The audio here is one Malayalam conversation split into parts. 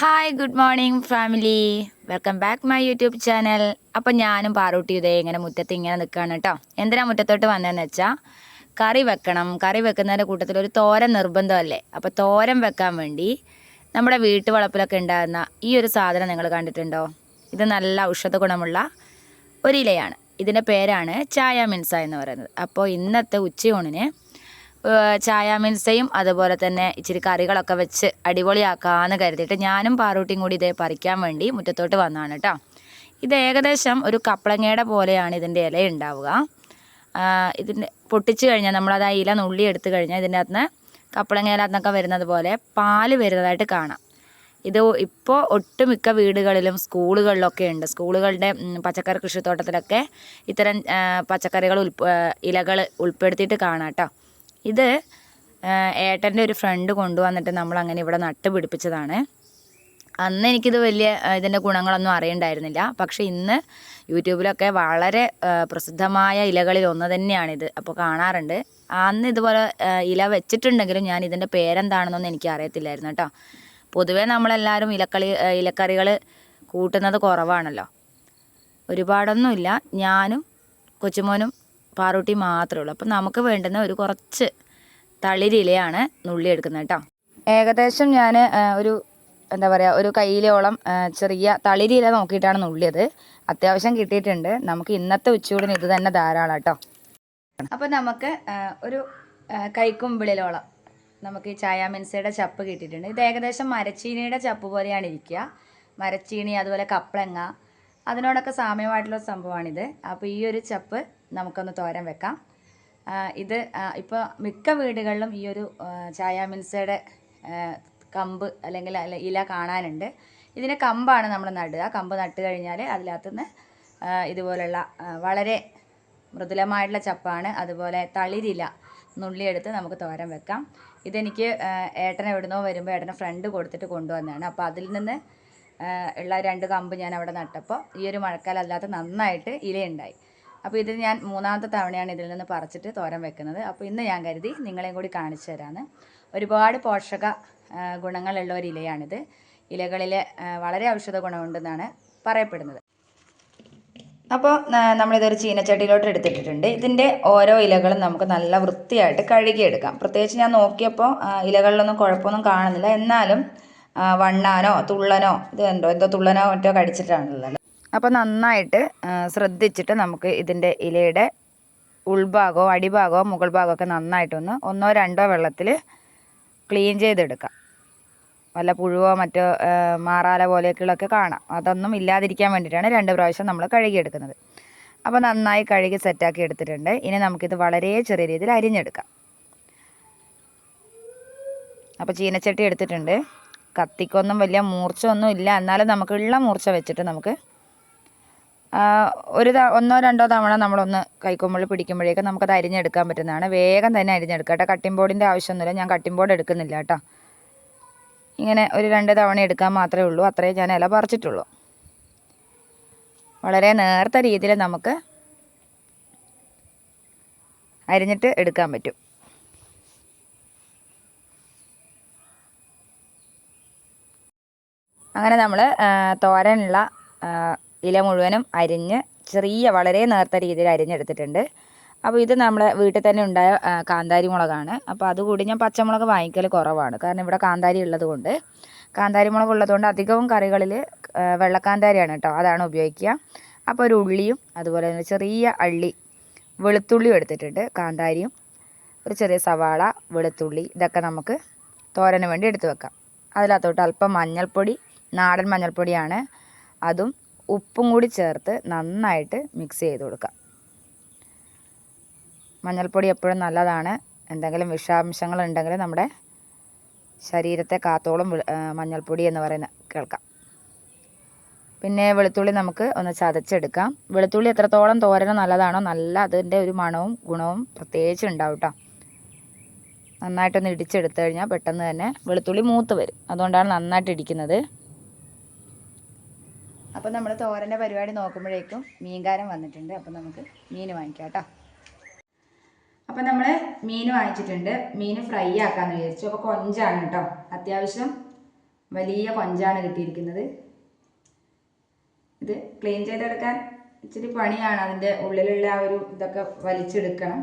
Hi good morning family welcome back my YouTube channel അപ്പം ഞാനും പാറൂട്ടി ഇതേ ഇങ്ങനെ മുറ്റത്ത് ഇങ്ങനെ നിൽക്കുകയാണ് കേട്ടോ എന്തിനാ മുറ്റത്തോട്ട് വന്നതെന്ന് വെച്ചാൽ കറി വെക്കണം. കറി വെക്കുന്നതിന്റെ കൂട്ടത്തിൽ ഒരു തോരൻ നിർബന്ധമല്ലേ? അപ്പോൾ തോരൻ വെക്കാൻ വേണ്ടി നമ്മുടെ വീട്ടുവളപ്പിലൊക്കെ ഉണ്ടാകുന്ന ഈ ഒരു സാധനം നിങ്ങൾ കണ്ടിട്ടുണ്ടോ? ഇത് നല്ല ഔഷധ ഗുണമുള്ള ഒരു ഇലയാണ് ഇതിന്റെ പേരാണ് ചായ മിൻസ എന്ന് പറയുന്നത്. അപ്പോൾ ഇന്നത്തെ ഉച്ചയൂണിന് ചായ മിൻസയും അതുപോലെ തന്നെ ഇച്ചിരി കറികളൊക്കെ വെച്ച് അടിപൊളിയാക്കാമെന്ന് കരുതിയിട്ട് ഞാനും പാറൂട്ടിയും കൂടി ഇതേ പറിക്കാൻ വേണ്ടി മുറ്റത്തോട്ട് വന്നതാണ് കേട്ടോ ഇത് ഏകദേശം ഒരു കപ്പളങ്ങയുടെ പോലെയാണ് ഇതിന്റെ ഇല ഉണ്ടാവുക. ഇതിന്റെ പൊട്ടിച്ച് കഴിഞ്ഞാൽ നമ്മളത് ആ ഇല നുള്ളി എടുത്തു കഴിഞ്ഞാൽ ഇതിന്റെ അകത്ത് നിന്ന് കപ്പളങ്ങയിലകത്തുനിന്നൊക്കെ വരുന്നത് പോലെ പാൽ വരുന്നതായിട്ട് കാണാം. ഇത് ഇപ്പോൾ ഒട്ടുമിക്ക വീടുകളിലും സ്കൂളുകളിലൊക്കെ ഉണ്ട്. സ്കൂളുകളുടെ പച്ചക്കറി കൃഷിത്തോട്ടത്തിലൊക്കെ ഇത്തരം പച്ചക്കറികൾ ഉൾപ്പ ഇലകൾ ഉൾപ്പെടുത്തിയിട്ട് കാണാം കേട്ടോ ഇത് ഏട്ടന്റെ ഒരു ഫ്രണ്ട് കൊണ്ടുവന്നിട്ട് നമ്മൾ അങ്ങനെ ഇവിടെ നട്ട് പിടിപ്പിച്ചതാണ്. അന്ന് എനിക്കിത് വലിയ ഇതിന്റെ ഗുണങ്ങളൊന്നും അറിയണ്ടായിരുന്നില്ല. പക്ഷേ ഇന്ന് യൂട്യൂബിലൊക്കെ വളരെ പ്രസിദ്ധമായ ഇലകളിൽ ഒന്ന് തന്നെയാണിത് അപ്പോൾ കാണാറുണ്ട്. അന്ന് ഇതുപോലെ ഇല വെച്ചിട്ടുണ്ടെങ്കിലും ഞാൻ ഇതിന്റെ പേരെന്താണെന്നൊന്നും എനിക്ക് അറിയത്തില്ലായിരുന്നു കേട്ടോ. പൊതുവേ നമ്മളെല്ലാവരും ഇലക്കളി ഇലക്കറികൾ കൂട്ടുന്നത് കുറവാണല്ലോ. ഒരുപാടൊന്നുമില്ല. ഞാനും കൊച്ചുമോനും പാറൂട്ടി മാത്രമേ ഉള്ളൂ. അപ്പം നമുക്ക് വേണ്ടുന്ന ഒരു കുറച്ച് തളിരിലയാണ് നുള്ളി എടുക്കുന്നത് കേട്ടോ. ഏകദേശം ഞാൻ ഒരു എന്താ പറയുക ഒരു കയ്യിലോളം ചെറിയ തളിരില നോക്കിയിട്ടാണ് നുള്ളിയത്. അത്യാവശ്യം കിട്ടിയിട്ടുണ്ട്. നമുക്ക് ഇന്നത്തെ ഉച്ചയൂടിന് ഇത് തന്നെ ധാരാളം കേട്ടോ. അപ്പം നമുക്ക് ഒരു കൈക്കുമ്പിളിലോളം നമുക്ക് ഈ ചായ മിൻസയുടെ ചപ്പ് കിട്ടിയിട്ടുണ്ട്. ഇത് ഏകദേശം മരച്ചീനിയുടെ ചപ്പ് പോലെയാണ് ഇരിക്കുക. മരച്ചീനി അതുപോലെ കപ്ലങ്ങ അതിനോടൊക്കെ സാമ്യമായിട്ടുള്ള സംഭവമാണിത്. അപ്പോൾ ഈ ഒരു ചപ്പ് നമുക്കൊന്ന് തോരൻ വെക്കാം. ഇത് ഇപ്പോൾ മിക്ക വീടുകളിലും ഈ ഒരു ചായാമിൻസയുടെ ചായ മിൻസയുടെ കമ്പ് അല്ലെങ്കിൽ അല്ല ഇല കാണാനുണ്ട്. ഇതിന് കമ്പാണ് നമ്മൾ നടുക. കമ്പ് നട്ട് കഴിഞ്ഞാൽ അതിനകത്തുനിന്ന് ഇതുപോലുള്ള വളരെ മൃദുലമായിട്ടുള്ള ചപ്പാണ്. അതുപോലെ തളിരില നുള്ളിയെടുത്ത് നമുക്ക് തോരൻ വെക്കാം. ഇതെനിക്ക് ഏട്ടൻ എവിടുന്നോ വരുമ്പോൾ ഏട്ടന് ഫ്രണ്ട് കൊടുത്തിട്ട് കൊണ്ടുവന്നതാണ്. അപ്പോൾ അതിൽ നിന്ന് ഉള്ള രണ്ട് കമ്പ് ഞാൻ അവിടെ നട്ടപ്പോൾ ഈ ഒരു മഴക്കാലം അല്ലാത്ത നന്നായിട്ട് ഇലയുണ്ടായി. അപ്പോൾ ഇത് ഞാൻ മൂന്നാമത്തെ തവണയാണ് ഇതിൽ നിന്ന് പറിച്ചിട്ട് തോരൻ വെക്കുന്നത്. അപ്പോൾ ഇന്ന് ഞാൻ കരുതി നിങ്ങളെയും കൂടി കാണിച്ചു തരാമെന്ന് ഒരുപാട് പോഷക ഗുണങ്ങളുള്ള ഒരു ഇലയാണിത്. ഇലകളിൽ വളരെ ഔഷധ ഗുണമുണ്ടെന്നാണ് പറയപ്പെടുന്നത്. അപ്പോൾ നമ്മളിതൊരു ചീനച്ചട്ടിയിലോട്ട് എടുത്തിട്ടിട്ടുണ്ട്. ഇതിന്റെ ഓരോ ഇലകളും നമുക്ക് നല്ല വൃത്തിയായിട്ട് കഴുകിയെടുക്കാം. പ്രത്യേകിച്ച് ഞാൻ നോക്കിയപ്പോൾ ഇലകളിലൊന്നും കുഴപ്പമൊന്നും കാണുന്നില്ല. എന്നാലും വണ്ണാനോ തുള്ളനോ ഇത് എന്തോ എന്തോ തുള്ളനോ മറ്റോ കടിച്ചിട്ടാണുള്ളത്. അപ്പോൾ നന്നായിട്ട് ശ്രദ്ധിച്ചിട്ട് നമുക്ക് ഇതിന്റെ ഇലയുടെ ഉൾഭാഗമോ അടിഭാഗമോ മുകൾ ഭാഗമോ ഒക്കെ നന്നായിട്ടൊന്ന് ഒന്നോ രണ്ടോ വെള്ളത്തിൽ ക്ലീൻ ചെയ്തെടുക്കാം. വല്ല പുഴുവോ മറ്റോ മാറാല പോലെയൊക്കെയുള്ളതൊക്കെ കാണാം. അതൊന്നും ഇല്ലാതിരിക്കാൻ വേണ്ടിയിട്ടാണ് രണ്ട് പ്രാവശ്യം നമ്മൾ കഴുകിയെടുക്കുന്നത്. അപ്പോൾ നന്നായി കഴുകി സെറ്റാക്കി എടുത്തിട്ടുണ്ട്. ഇനി നമുക്കിത് വളരെ ചെറിയ രീതിയിൽ അരിഞ്ഞെടുക്കാം. അപ്പോൾ ചീനച്ചട്ടി എടുത്തിട്ടുണ്ട്. കത്തിക്കൊന്നും വലിയ മൂർച്ച ഒന്നും ഇല്ല എന്നാലും നമുക്കുള്ള മൂർച്ച വെച്ചിട്ട് നമുക്ക് ഒരു ഒന്നോ രണ്ടോ തവണ നമ്മളൊന്ന് കൈക്കൊമ്പിൾ പിടിക്കുമ്പോഴേക്കും നമുക്കത് അരിഞ്ഞെടുക്കാൻ പറ്റുന്നതാണ്. വേഗം തന്നെ അരിഞ്ഞെടുക്കാം കേട്ടോ. കട്ടിംഗ് ബോർഡിന്റെ ആവശ്യമൊന്നുമില്ല. ഞാൻ കട്ടിംഗ് ബോർഡ് എടുക്കുന്നില്ല കേട്ടോ. ഇങ്ങനെ ഒരു രണ്ട് തവണ എടുക്കാൻ മാത്രമേ ഉള്ളൂ. അത്രയും ഞാൻ ഇല പറിച്ചിട്ടുള്ളൂ. വളരെ നേർത്ത രീതിയിൽ നമുക്ക് അരിഞ്ഞിട്ട് എടുക്കാൻ പറ്റും. അങ്ങനെ നമ്മൾ തോരനുള്ള ഇല മുഴുവനും അരിഞ്ഞ് ചെറിയ വളരെ നേർത്ത രീതിയിൽ അരിഞ്ഞെടുത്തിട്ടുണ്ട്. അപ്പോൾ ഇത് നമ്മളെ വീട്ടിൽ തന്നെ ഉണ്ടായ കാന്താരി മുളകാണ്. അപ്പോൾ അതുകൂടി ഞാൻ പച്ചമുളക് വാങ്ങിക്കൽ കുറവാണ്. കാരണം ഇവിടെ കാന്താരി ഉള്ളതുകൊണ്ട്. കാന്താരി മുളക് ഉള്ളതുകൊണ്ട് അധികവും കറികളിൽ വെള്ളക്കാന്താരിയാണ് കേട്ടോ അതാണ് ഉപയോഗിക്കുക. അപ്പോൾ ഒരു ഉള്ളിയും അതുപോലെ തന്നെ ചെറിയ അള്ളി വെളുത്തുള്ളിയും എടുത്തിട്ടുണ്ട് കാന്താരിയും. ഒരു ചെറിയ സവാള വെളുത്തുള്ളി ഇതൊക്കെ നമുക്ക് തോരന് വേണ്ടി എടുത്തു വെക്കാം. അതിനകത്തോട്ട് അല്പം മഞ്ഞൾപ്പൊടി നാടൻ മഞ്ഞൾപ്പൊടിയാണ്. അതും ഉപ്പും കൂടി ചേർത്ത് നന്നായിട്ട് മിക്സ് ചെയ്ത് കൊടുക്കുക മഞ്ഞൾപ്പൊടി എപ്പോഴും നല്ലതാണ്. എന്തെങ്കിലും വിഷാംശങ്ങൾ ഉണ്ടെങ്കിൽ നമ്മുടെ ശരീരത്തെ കാത്തോളം മഞ്ഞൾപ്പൊടി എന്ന് പറയുന്ന കേൾക്കാം. പിന്നെ വെളുത്തുള്ളി നമുക്ക് ഒന്ന് ചതച്ചെടുക്കാം. വെളുത്തുള്ളി എത്രത്തോളം തോരന് നല്ലതാണോ നല്ല അതിന്റെ ഒരു മണവും ഗുണവും പ്രത്യേകിച്ച് ഉണ്ടാവും കേട്ടോ നന്നായിട്ടൊന്ന് ഇടിച്ചെടുത്തു കഴിഞ്ഞാൽ പെട്ടെന്ന് തന്നെ വെളുത്തുള്ളി മൂത്ത് വരും. അതുകൊണ്ടാണ് നന്നായിട്ട് ഇടിക്കുന്നത്. അപ്പോൾ നമ്മൾ തോരന്റെ പരിപാടി നോക്കുമ്പോഴേക്കും മീൻകാരൻ വന്നിട്ടുണ്ട്. അപ്പോൾ നമുക്ക് മീൻ വാങ്ങിക്കാം കേട്ടോ. അപ്പം നമ്മൾ മീൻ വാങ്ങിച്ചിട്ടുണ്ട്. മീൻ ഫ്രൈ ആക്കാമെന്ന് വിചാരിച്ചു. അപ്പോൾ കൊഞ്ചാണ് കേട്ടോ. അത്യാവശ്യം വലിയ കൊഞ്ചാണ് കിട്ടിയിരിക്കുന്നത്. ഇത് ക്ലീൻ ചെയ്തെടുക്കാൻ ഇച്ചിരി പണിയാണ്. അതിന്റെ ഉള്ളിലുള്ള ആ ഒരു ഇതൊക്കെ വലിച്ചെടുക്കണം.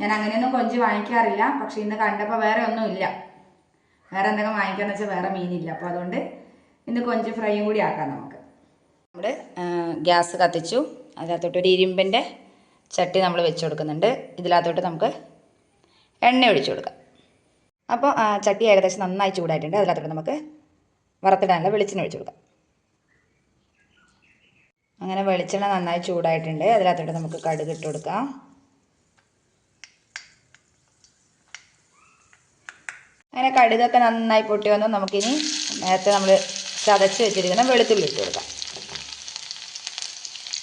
ഞാൻ അങ്ങനെയൊന്നും കൊഞ്ച് വാങ്ങിക്കാറില്ല. പക്ഷേ ഇന്ന് കണ്ടപ്പോൾ വേറെ ഒന്നുമില്ല. വേറെ എന്തെങ്കിലും വാങ്ങിക്കാന്ന് വെച്ചാൽ വേറെ മീനില്ല. അപ്പോൾ അതുകൊണ്ട് ഇന്ന് കൊഞ്ച് ഫ്രൈയും കൂടി ആക്കാം നമുക്ക്. നമ്മൾ ഗ്യാസ് കത്തിച്ചു. അതിനകത്തോട്ട് ഒരു ഇരുമ്പിന്റെ ചട്ടി നമ്മൾ വെച്ച് കൊടുക്കുന്നുണ്ട്. ഇതിനകത്തോട്ട് നമുക്ക് എണ്ണ ഒഴിച്ചു കൊടുക്കാം. അപ്പോൾ ചട്ടി ഏകദേശം നന്നായി ചൂടായിട്ടുണ്ട്. അതിനകത്തോട്ട് നമുക്ക് വറുത്തിടാനുള്ള വെളിച്ചെണ്ണ ഒഴിച്ചു കൊടുക്കാം. അങ്ങനെ വെളിച്ചെണ്ണ നന്നായി ചൂടായിട്ടുണ്ട്. അതിനകത്തോട്ട് നമുക്ക് കടുക് ഇട്ട് കൊടുക്കാം. അങ്ങനെ കടുകൊക്കെ നന്നായി പൊട്ടി വന്നു. നമുക്കിനി നേരത്തെ നമ്മൾ ചതച്ച് വെച്ചിരിക്കുന്ന വെളുത്തുള്ളി ഇട്ട് കൊടുക്കാം.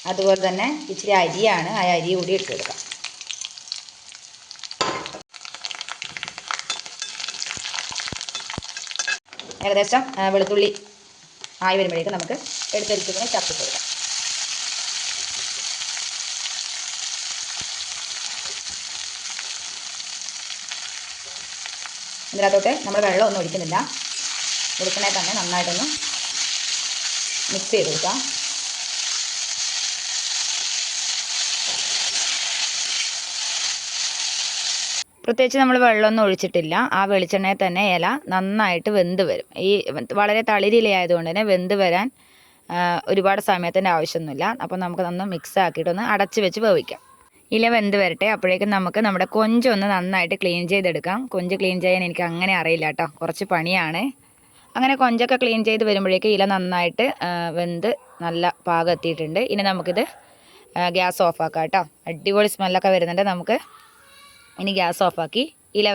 അതുപോലെ തന്നെ ഇച്ചിരി അരിയാണ്. ആ അരി കൂടി ഇട്ട് കൊടുക്കാം. ഏകദേശം വെളുത്തുള്ളി ആയി വരുമ്പോഴേക്കും നമുക്ക് എടുത്തെടുത്തിങ്ങനെ ചപ്പിട്ട് കൊടുക്കാം. ഇതിനകത്തോട്ട് നമ്മൾ വെള്ളം ഒന്നും ഒഴിക്കുന്നില്ല. ഒഴിക്കണേ തന്നെ നന്നായിട്ടൊന്ന് മിക്സ് ചെയ്ത് കൊടുക്കാം. പ്രത്യേകിച്ച് നമ്മൾ വെള്ളമൊന്നും ഒഴിച്ചിട്ടില്ല. ആ വെളിച്ചെണ്ണയിൽ തന്നെ ഇല നന്നായിട്ട് വെന്ത് വരും. ഈ വളരെ തളിരിലയായതുകൊണ്ട് തന്നെ വെന്ത് വരാൻ ഒരുപാട് സമയത്തിന്റെ ആവശ്യമൊന്നുമില്ല. അപ്പോൾ നമുക്ക് നന്ന് മിക്സ് ആക്കിയിട്ടൊന്ന് അടച്ച് വെച്ച് വേവിക്കാം. ഇല വെന്ത് വരട്ടെ. അപ്പോഴേക്കും നമുക്ക് നമ്മുടെ കൊഞ്ചൊന്ന് നന്നായിട്ട് ക്ലീൻ ചെയ്തെടുക്കാം. കൊഞ്ച് ക്ലീൻ ചെയ്യാൻ എനിക്ക് അങ്ങനെ അറിയില്ല കേട്ടോ കുറച്ച് പണിയാണ്. അങ്ങനെ കൊഞ്ചൊക്കെ ക്ലീൻ ചെയ്ത് വരുമ്പോഴേക്കും ഇല നന്നായിട്ട് വെന്ത് നല്ല പാകം എത്തിയിട്ടുണ്ട് ഇനി നമുക്കിത് ഗ്യാസ് ഓഫാക്കാം കേട്ടോ അടിപൊളി സ്മെല്ലൊക്കെ വരുന്നുണ്ട് നമുക്ക്. ഇനി ഗ്യാസ് ഓഫാക്കി. ഇല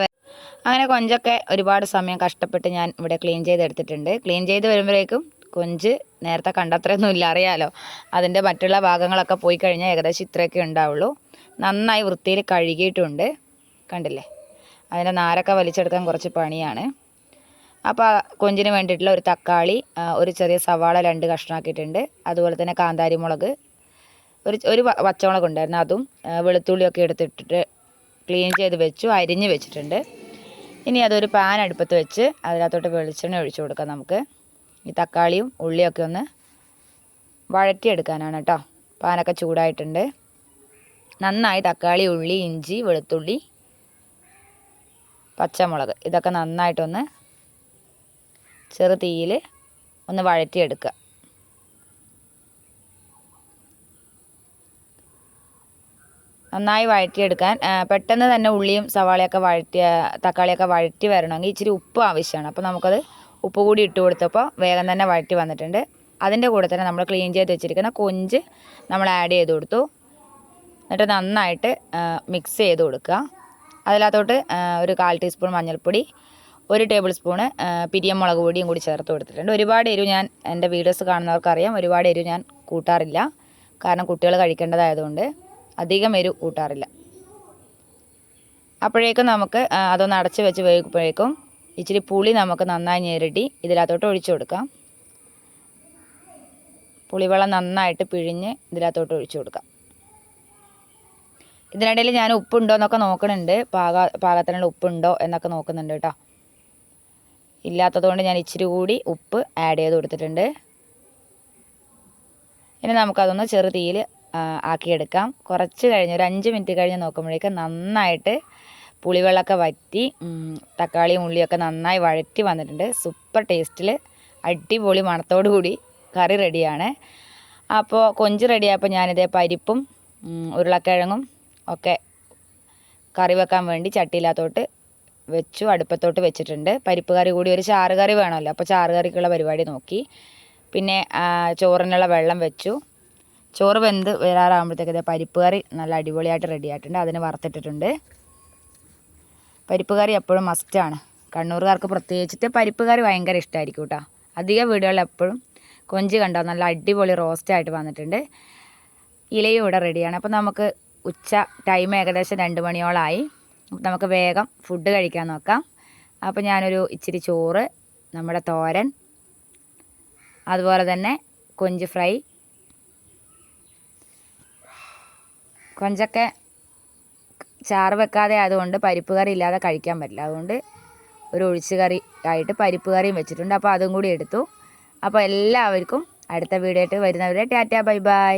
അങ്ങനെ കൊഞ്ചൊക്കെ ഒരുപാട് സമയം കഷ്ടപ്പെട്ട് ഞാൻ ഇവിടെ ക്ലീൻ ചെയ്തെടുത്തിട്ടുണ്ട്. ക്ലീൻ ചെയ്ത് വരുമ്പോഴേക്കും കൊഞ്ച് നേരത്തെ കണ്ടത്രയൊന്നും ഇല്ല അറിയാലോ. അതിന്റെ മറ്റുള്ള ഭാഗങ്ങളൊക്കെ പോയി കഴിഞ്ഞാൽ ഏകദേശം ഇത്രയൊക്കെ ഉണ്ടാവുള്ളൂ. നന്നായി വൃത്തിയിൽ കഴുകിയിട്ടുണ്ട്. കണ്ടില്ലേ? അതിന്റെ നാരൊക്കെ വലിച്ചെടുക്കാൻ കുറച്ച് പണിയാണ്. അപ്പോൾ കൊഞ്ചിന് വേണ്ടിയിട്ടുള്ള ഒരു തക്കാളി ഒരു ചെറിയ സവാള രണ്ട് കഷ്ണമാക്കിയിട്ടുണ്ട്. അതുപോലെ തന്നെ കാന്താരി മുളക് ഒരു ഒരു പച്ചമുളക് ഉണ്ടായിരുന്നു അതും വെളുത്തുള്ളിയൊക്കെ എടുത്തിട്ടിട്ട് ക്ലീൻ ചെയ്ത് വെച്ചു അരിഞ്ഞ് വെച്ചിട്ടുണ്ട്. ഇനി അതൊരു പാൻ അടുപ്പത്ത് വെച്ച് അതിനകത്തോട്ട് വെളിച്ചെണ്ണ ഒഴിച്ചു കൊടുക്കാം നമുക്ക്. ഈ തക്കാളിയും ഉള്ളിയൊക്കെ ഒന്ന് വഴറ്റിയെടുക്കാനാണ് കേട്ടോ പാനൊക്കെ ചൂടായിട്ടുണ്ട്. നന്നായി തക്കാളി ഉള്ളി ഇഞ്ചി വെളുത്തുള്ളി പച്ചമുളക് ഇതൊക്കെ നന്നായിട്ടൊന്ന് ചെറു തീയിൽ ഒന്ന് വഴറ്റിയെടുക്കുക. നന്നായി വഴറ്റിയെടുക്കാൻ പെട്ടെന്ന് തന്നെ ഉള്ളിയും സവാളയൊക്കെ വഴറ്റി തക്കാളിയൊക്കെ വഴറ്റി വരണമെങ്കിൽ ഇച്ചിരി ഉപ്പ് ആവശ്യമാണ്. അപ്പോൾ നമുക്കത് ഉപ്പ് കൂടി ഇട്ട് കൊടുത്തപ്പോൾ വേഗം തന്നെ വഴറ്റി വന്നിട്ടുണ്ട്. അതിന്റെ കൂടെ തന്നെ നമ്മൾ ക്ലീൻ ചെയ്ത് വെച്ചിരിക്കുന്ന കൊഞ്ച് നമ്മൾ ആഡ് ചെയ്ത് കൊടുത്തു. എന്നിട്ട് നന്നായിട്ട് മിക്സ് ചെയ്ത് കൊടുക്കുക. അതിനകത്തോട്ട് ഒരു കാൽ ടീസ്പൂൺ മഞ്ഞൾപ്പൊടി ഒരു ടേബിൾ സ്പൂണ് പിരിയം പിരിയമുളക് പൊടിയും കൂടി ചേർത്ത് കൊടുത്തിട്ടുണ്ട്. ഒരുപാട് എരിവ് ഞാൻ എന്റെ വീഡിയോസ് കാണുന്നവർക്കറിയാം ഒരുപാട് എരിവ് ഞാൻ കൂട്ടാറില്ല. കാരണം കുട്ടികൾ കഴിക്കേണ്ടതായതുകൊണ്ട്. അധികം എരിവ് കൂട്ടാറില്ല. അപ്പോഴേക്കും നമുക്ക് അതൊന്ന് അടച്ച് വെച്ച് വേകുമ്പോഴേക്കും ഇച്ചിരി പുളി നമുക്ക് നന്നായി ഞെരടി ഇതിനകത്തോട്ട് ഒഴിച്ചു കൊടുക്കാം. പുളിവെള്ളം നന്നായിട്ട് പിഴിഞ്ഞ് ഇതിനകത്തോട്ട് ഒഴിച്ചു കൊടുക്കാം. ഇതിനിടയിൽ ഞാൻ ഉപ്പുണ്ടോ എന്നൊക്കെ നോക്കുന്നുണ്ട് പാക പാകത്തിനുള്ള ഉപ്പുണ്ടോ എന്നൊക്കെ നോക്കുന്നുണ്ട് കേട്ടോ. ഇല്ലാത്തതുകൊണ്ട് ഞാൻ ഇച്ചിരി കൂടി ഉപ്പ് ആഡ് ചെയ്ത് കൊടുത്തിട്ടുണ്ട്. ഇനി നമുക്കതൊന്ന് ചെറു തീയിൽ ആക്കിയെടുക്കാം. കുറച്ച് കഴിഞ്ഞ് ഒരു അഞ്ച് മിനിറ്റ് കഴിഞ്ഞ് നോക്കുമ്പോഴേക്കും നന്നായിട്ട് പുളിവെള്ളമൊക്കെ വറ്റി തക്കാളിയും ഉള്ളിയൊക്കെ നന്നായി വഴറ്റി വന്നിട്ടുണ്ട്. സൂപ്പർ ടേസ്റ്റിൽ അടിപൊളി മണത്തോടു കൂടി കറി റെഡിയാണ്. അപ്പോൾ കൊഞ്ച് റെഡിയായപ്പോൾ ഞാനിതേ പരിപ്പും ഉരുളക്കിഴങ്ങും ഒക്കെ കറി വെക്കാൻ വേണ്ടി ചട്ടിയില്ലാത്തോട്ട് വെച്ചു അടുപ്പത്തോട്ട് വെച്ചിട്ടുണ്ട്. പരിപ്പ് കറി കൂടി ഒരു ചാറ് കറി വേണമല്ലോ അപ്പോൾ ചാറ് കറിക്കുള്ള പരിപാടി നോക്കി. പിന്നെ ചോറിനുള്ള വെള്ളം വെച്ചു. ചോറ് വെന്ത് വരാറാകുമ്പോഴത്തേക്ക് ഇതേ പരിപ്പ് കറി നല്ല അടിപൊളിയായിട്ട് റെഡി ആയിട്ടുണ്ട്. അതിന് വറുത്തിട്ടിട്ടുണ്ട്. പരിപ്പ് കറി എപ്പോഴും മസ്റ്റാണ് കണ്ണൂർകാർക്ക് പ്രത്യേകിച്ചിട്ട് പരിപ്പ് കറി ഭയങ്കര ഇഷ്ടമായിരിക്കും കേട്ടോ അധിക വീടുകളിൽ എപ്പോഴും കൊഞ്ച് കണ്ടോ നല്ല അടിപൊളി റോസ്റ്റായിട്ട് വന്നിട്ടുണ്ട്. ഇലയും ഇവിടെ റെഡിയാണ് അപ്പോൾ നമുക്ക് ഉച്ച ടൈം ഏകദേശം രണ്ട് മണിയോളമായി നമുക്ക് വേഗം ഫുഡ് കഴിക്കാൻ നോക്കാം. അപ്പോൾ ഞാനൊരു ഇച്ചിരി ചോറ് നമ്മുടെ തോരൻ അതുപോലെ തന്നെ കൊഞ്ച് ഫ്രൈ കൊഞ്ചൊക്കെ ചാറ് വെക്കാതെ ആയതുകൊണ്ട് പരിപ്പ് കറി ഇല്ലാതെ കഴിക്കാൻ പറ്റില്ല. അതുകൊണ്ട് ഒരു ഒഴിച്ച് കറി ആയിട്ട് പരിപ്പ് കറിയും വെച്ചിട്ടുണ്ട്. അപ്പോൾ അതും കൂടി എടുത്തു. അപ്പോൾ എല്ലാവർക്കും അടുത്ത വീഡിയോ ആയിട്ട് വരുന്നവരെ ടാറ്റാ ബൈ ബൈ.